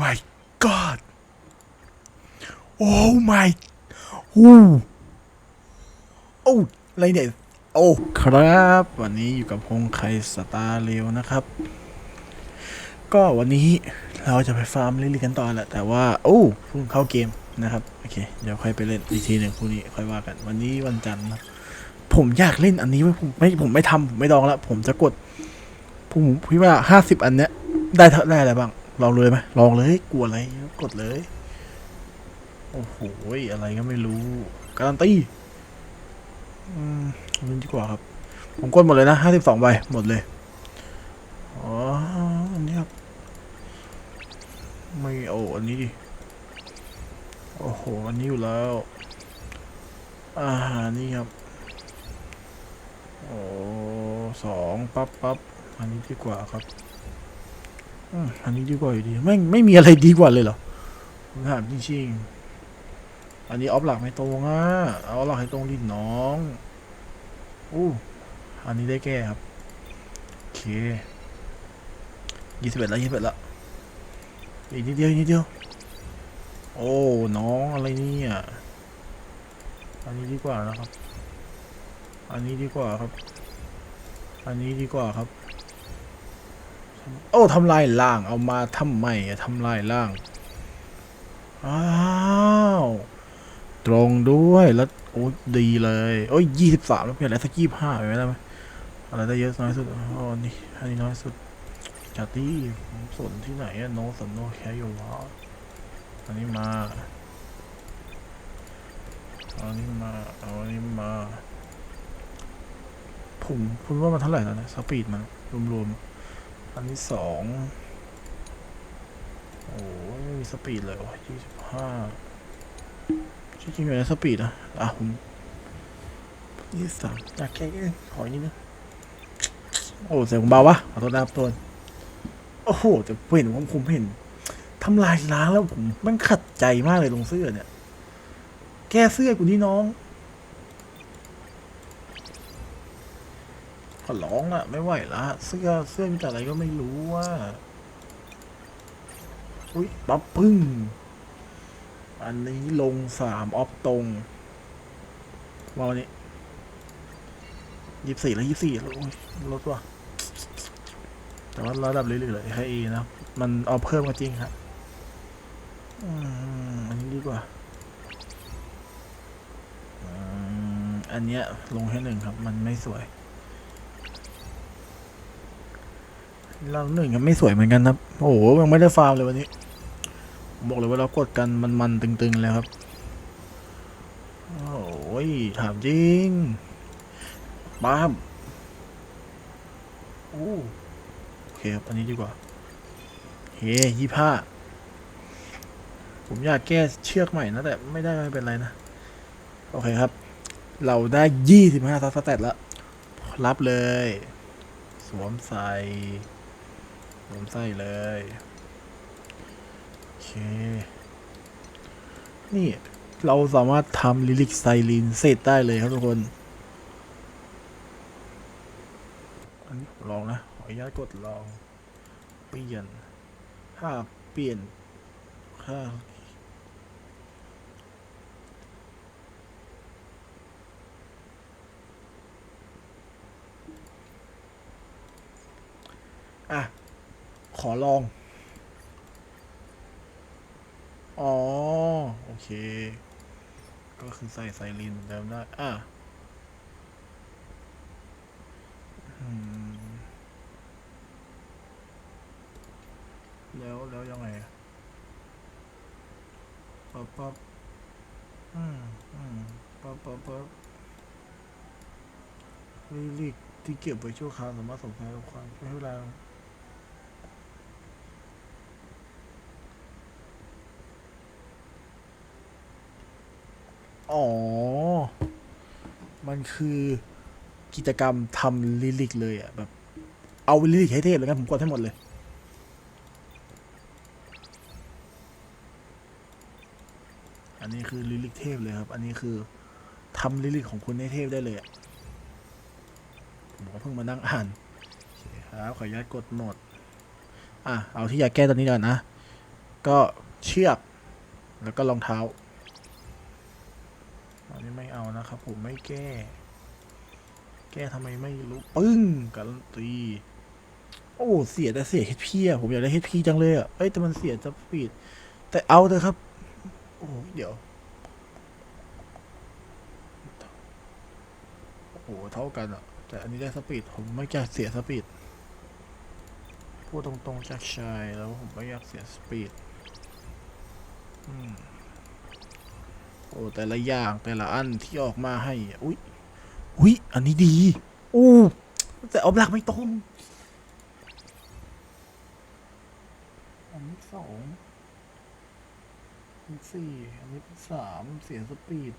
my god โอ้ my ฮู้โอ้อะไรเนี่ย โอ้ครับ วันนี้อยู่กับพงไคสตาร์เรวนะครับ ก็วันนี้เราจะไปฟาร์มลิลลี่กันต่อแหละแต่ว่า โอ้เพิ่งเข้าเกมนะครับ โอเค เดี๋ยวค่อยไปเล่นอีกทีหนึ่งพรุ่งนี้ค่อยว่ากัน วันนี้วันจันทร์นะผมอยากเล่นอันนี้ไว้ผมไม่ผมไม่ทำผมไม่ดองแล้วผมจะกดผมพี่ว่าห้าสิบอันเนี้ยได้เท่าได้อะไรบ้าง ลองเลยไหมลองเลยกลัวอะไรกดเลย โอ้โหอะไรก็ไม่รู้ การันตีอืมเอาเล่ดีกว่าครับ ผมกดหมดเลยนะห้าสิบสองใบหมดเลยอ๋ออันนี้ครับ ไม่โอ้อันนี้ดิโอ้โหอันนี้อยู่แล้วอ่านี่ครับโอ้สองปั๊บปั๊บอันนี้ดีกว่าครับ อันนี้ดีกว่าอยู่ดีไม่ไม่มีอะไรดีกว่าเลยเหรอผมถามจริงๆอันนี้ออฟหลักไม่ตรงอะเอาหลักให้ตรงดิน้องอู้อันนี้ได้แก้ครับโอเคยี่สิบเอ็ดแล้วยี่สิบเอ็ดล้วอีกนิดเดียวอีกนิดเดียว โอ้น้องอะไรเนี่ยอันนี้ดีกว่านะครับ อันนี้ดีกว่าครับ อันนี้ดีกว่าครับ โอ้ทำลายล่างเอามาทำไมอะทำลายล่าง อ้าว ตรงด้วยแล้วโอ้ดีเลย โอ้ยยี่สิบสามแล้วเปลี่ยนอะไรสักยี่ห้าไปไหมได้ไหมอะไรได้เยอะน้อยสุดอ๋อนี่อันนี้น้อยสุดจัดที่สนที่ไหนอะโนสนโนแค่อยู่แล้วอันนี้มาอาอันนี้มาเอาอันนี้มาผมคุณว่ามันเท่าไหร่แล้วนะสปีดมันรวมๆ อันนี้สองโอ้ยไม่มีสปีดเลยวะยี่สิบห้าจริงๆอยู่ในสปีดนะอะผมยี่สิบสามอยากแค่นี้ขออีกนิดนึงโอ้เสียงผมเบาวะขอโทษนะครับต้นโอ้โหแต่เห็นผมผมเห็นทำลายล้างแล้วผมมันขัดใจมากเลยลงเสื้อเนี่ย แก้เสื้อกูนี่น้อง ขอร้องอะไม่ไหวละเสื้อเสื้อมีแต่อะไรก็ไม่รู้ว่าอุ้ยปั๊บพึ่ง อันนี้ลงสามออฟตรงวันนี้ยี่สี่แล้วยี่สี่แล้วโอ้ยลดว่ะแต่ว่าระดับเรื่อยๆเลยให้เอนะ มันเอาเพิ่มมาจริงครับอันนี้ดีกว่า อันเนี้ยลงให้หนึ่งครับ มันไม่สวย เราหนึ่งยังไม่สวยเหมือนกันครับ โอ้โหยังไม่ได้ฟาร์มเลยวันนี้ บอกเลยว่าเรากดกันมันๆตึงๆเลยครับ โอ้ยถามจริงป้ามโอ้โอเคครับ อันนี้ดีกว่า เฮ้ยี่ห้าผมอยากแก้เชือกใหม่นะ แต่ไม่ได้ไม่เป็นไรนะ โอเคครับ เราได้ยี่สิบห้าซัสแตทแล้ว รับเลย สวมใส่ ผมใส่เลย โอเค นี่เราสามารถทำลิลิกไซลินเสร็จได้เลยครับทุกคน อันนี้ลองนะ ขออนุญาตกดลอง เปลี่ยน ถ้าเปลี่ยนถ้าอะ ขอลอง อ๋อ โอเค ก็คือใส่ไซรินเหมือนเดิมได้ อะแล้วแล้วยังไงอะปั๊บปั๊บอืมอืมปั๊บปั๊บปั๊บลิลิกที่เก็บไว้ชั่วคราวสามารถส่งใช้กับความช่วยเวลา อ๋อ มันคือกิจกรรมทำลิลิกเลยอะแบบ เอาลิลิกให้เทพเลยงั้นผมกดให้หมดเลย อันนี้คือลิลิกเทพเลยครับ อันนี้คือทำลิลิกของคุณให้เทพได้เลยอะผมก็เพิ่งมานั่งอ่านครับขออนุญาตกดโหมด อะ เอาที่อยากแก้ตอนนี้ก่อนนะ ก็เชือก แล้วก็รองเท้า นะครับผมไม่แก้ แก้ทำไมไม่รู้ ปึ้งการันตี โอ้เสียแต่เสียเฮดพีอะผมอยากได้เฮดพีจังเลยอะเอ้ยแต่มันเสียสปีดแต่เอาเถอะครับ โอ้เดี๋ยวโอ้เท่ากันอะแต่อันนี้ได้สปีดผมไม่อยากเสียสปีดพูดตรงๆจากชายแล้วผมไม่อยากเสียสปีดอืม โอ้แต่ละอย่างแต่ละอันที่ออกมาให้อุ้ยอุ้ยอันนี้ดีอู้แต่เอาหลักไม่ตรงอันนี้สองอันนี้สี่อันนี้เป็นสามเสียสปีด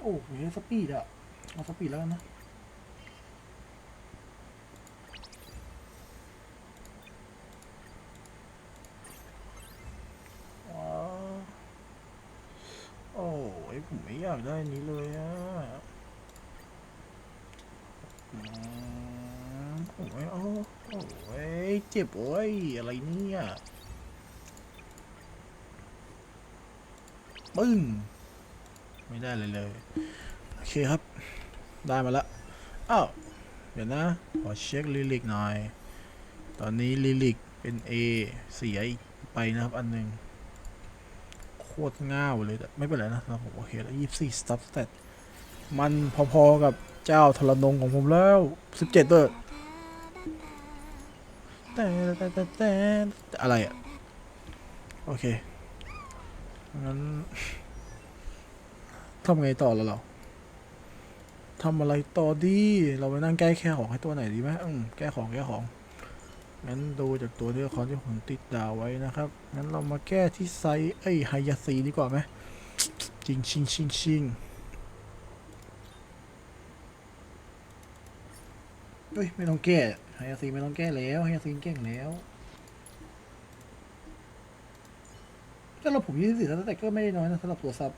โอ้โหสปีดอะเอาสปีดแล้วนะ ว้าวโอ้ย ผมไม่อยากได้นี้เลยอะอืมผมไม่เอาโอ้ยเจ็บโอ้ยอะไรเนี่ยปึ้งไม่ได้เลยเลย โอเคครับ ได้มาล้วอ้าวเดี๋ยวนะขอเช็คลิลิกหน่อย ตอนนี้ลิลิกเป็น A เสียไปนะครับอันหนึ่ง คตรง่าวเลยแต่ไม่เป็นไรนะสำหรับผมโอเคแล้วยี่สิบสี่สตัฟสเตตมันพอๆกับเจ้าทรนงของผมแล้วสิบเจ็ดด้วยแต่แต่แต่แต่แต่อะไรอะโอเคงั้นทำไงต่อแล้วเราทำอะไรต่อดี เราไปนั่งแก้แค่ของให้ตัวไหนดีไหมอืมแก้ของแก้ของ งั้นดูจากตัวที่ละครที่ผมติดดาวไว้นะครับ งั้นเรามาแก้ที่ไซส์เอ้ไฮยาซีดีกว่าไหมจริงชิงชิงชิงเฮ้ยไม่ต้องแก้ไฮยาซีไม่ต้องแก้แล้วไฮยาซีเก่งแล้วสำหรับผมยี่สิบสี่แต่ก็ไม่ได้น้อยนะสำหรับตัวซับ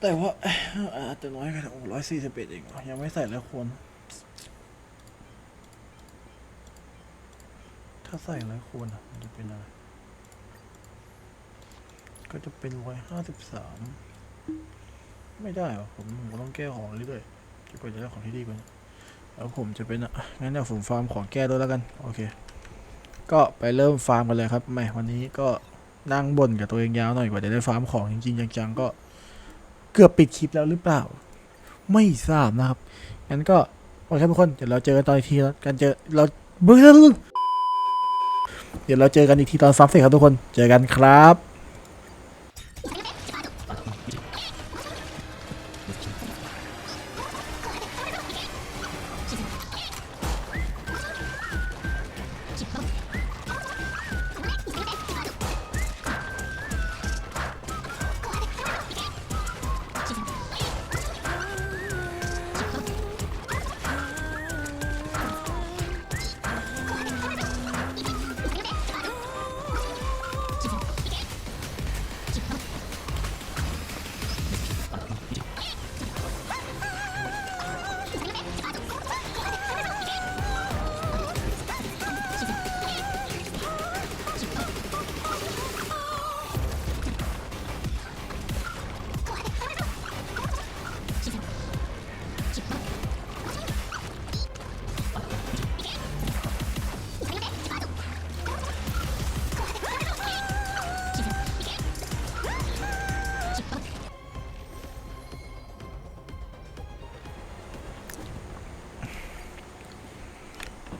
แต่ว่าอาจจะน้อยกันโอ้ร้อยสี่สิบเอ็ดเองยังไม่ใส่แล้วคว ถ้าใส่ร้อยคูณมันจะเป็นอะไร ก็จะเป็นร้อยห้าสิบสามไม่ได้หรอผมผมต้องแก้ของเรื่อยๆจะกว่าจะได้ของที่ดีกว่านี้แล้วผมจะเป็นอะงั้นเดี๋ยวผมฟาร์มของแก้ด้วยแล้วกันโอเค ก็ไปเริ่มฟาร์มกันเลยครับแหม่วันนี้ก็นั่งบ่นกับตัวเองยาวหน่อยกว่าจะได้ฟาร์มของจริงๆจังๆก็เกือบปิดคลิปแล้วหรือเปล่า ไม่ทราบนะครับงั้นก็โอเคทุกคนเดี๋ยวเราเจอกันตอนอีกทีแล้วกันเจอเราเบื่อ เดี๋ยวเราเจอกันอีกทีตอนซับเสร็จครับทุกคน เจอกันครับ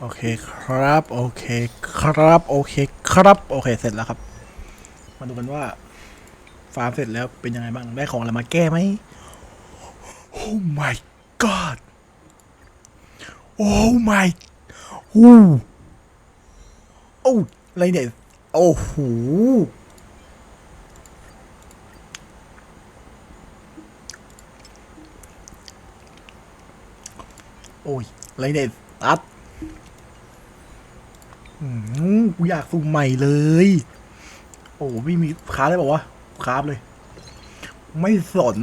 โอเคครับ โอเคครับ โอเคครับ โอเค เสร็จแล้วครับ มาดูกันว่า ฟาร์มเสร็จแล้วเป็นยังไงบ้าง ได้ของอะไรมาแก้ไหม Oh my god Oh my โอ้โอ้อะไรเนี่ย โอ้โหโอ้ยอะไรเนี่ยตัด กูอยากสุ่มใหม่เลย โอ้ไม่มีคราฟได้บอกว่าคราเลย ไม่สน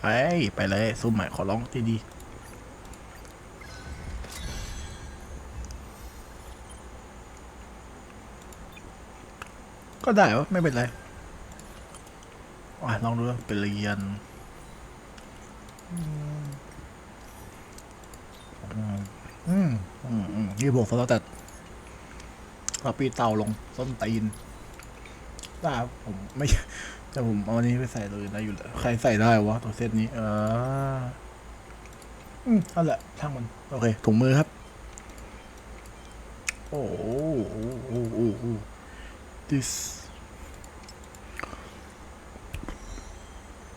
ไปไปเลยซุ่มใหม่ขอร้องดีดีๆก็ได้วะไม่เป็นไรอะลองดูเป็นเรียนอืมอืมอืม อืมอืมนี่บวกสล็อตแต่เราปีเต่าลงส้นตีนได้ครับผมไม่แต่ผมเอาอันนี้ไปใส่เลยได้อยู่แล้วใครใส่ได้วะตัวเซตนี้ เอออืมนั่นแหละช่างมัน โอเค ถุงมือครับ โอ้โหโอ้โหโอ้โห this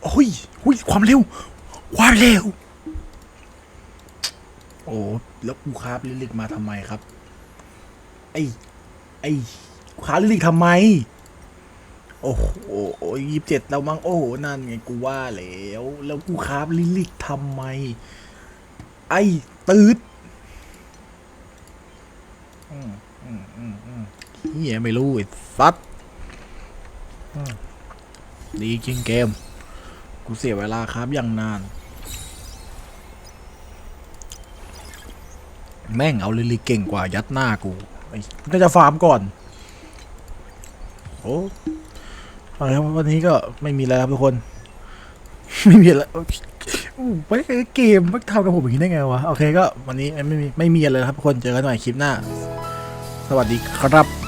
โอ้ยหุยความเร็ว ความเร็ว โอ้แล้วกูคราบลิลิกมาทำไมครับ ไอ้ไอ้กูคราบลิลิกทำไม โอ้โหยี่สิบเจ็ดแล้วมั้งโอ้โหนั่นไงกูว่าแล้วแล้วกูคราบลิลิกทำไม ไอ้ตืดอืมอืมอืมอืมเฮียไม่รู้ไอ้สัตว์อืมดีจริงเกม กูเสียเวลาครับอย่างนาน แม่งเอาลิลิเก่งกว่ายัดหน้ากูน่าจะฟาร์มก่อนโอ้เอาละครับวันนี้ก็ไม่มีอะไรครับทุกคน ไม่มีอะไรอู้ไปเกมมันทำกับผมอย่างนี้ได้ไงวะ โอเคก็วันนี้ไม่มีไม่มีอะไรแล้วครับทุกคนเจอกันใหม่คลิปหน้า สวัสดีครับ